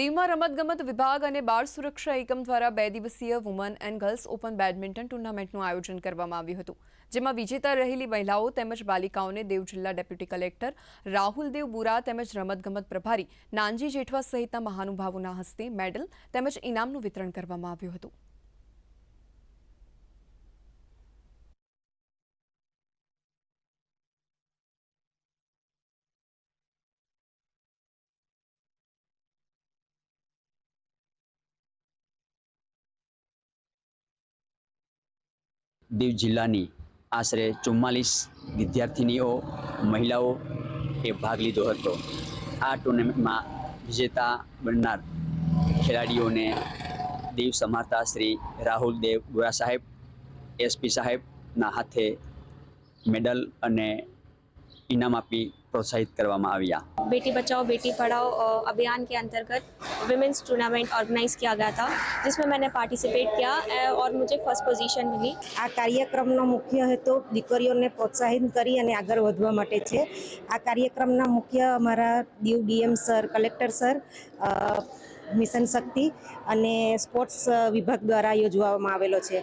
દીવમાં રમતગમત વિભાગ અને બાળ સુરક્ષા એકમ દ્વારા બે દિવસીય woman and girls open badminton ટુર્નામેન્ટનું આયોજન કરવામાં આવ્યું હતું, જેમાં વિજેતા રહેલી મહિલાઓ તેમજ બાલિકાઓને દેવ જિલ્લા ડેપ્યુટી કલેક્ટર રાહુલ દેવ બુરા તેમજ રમતગમત પ્રભારી નાનજી જેઠવા સહિતના મહાનુભાવોના હસ્તે મેડલ તેમજ ઇનામનું વિતરણ કરવામાં આવ્યું હતું. દીવ જિલ્લાની આશરે ચુમ્માલીસ વિદ્યાર્થિનીઓ, મહિલાઓ એ ભાગ લીધો હતો. આ ટુર્નામેન્ટમાં વિજેતા બનનાર ખેલાડીઓને દીવ સમાતા શ્રી રાહુલ દેવ ગોરા સાહેબ એસપી સાહેબના હાથે મેડલ અને ઇનામ આપી પ્રોત્સાહિત કરવામાં આવ્યા. બેટી બચાવો, બેટી પઢાઓ અભિયાન કે અંતર્ગત विमेंस टूर्नामेंट ऑर्गेनाइज किया गया था जिसमें मैंने पार्टिसिपेट किया अ, और मुझे फर्स्ट पोजीशन मिली આ કાર્યક્રમનો મુખ્ય હેતુ દીકરીઓને પ્રોત્સાહિત કરી અને આગળ વધવા માટે છે આ કાર્યક્રમના મુખ્ય અમારા Diu DM sir collector sir અ, મિશન શક્તિ અને સ્પોર્ટ્સ વિભાગ દ્વારા યોજવામાં આવેલો છે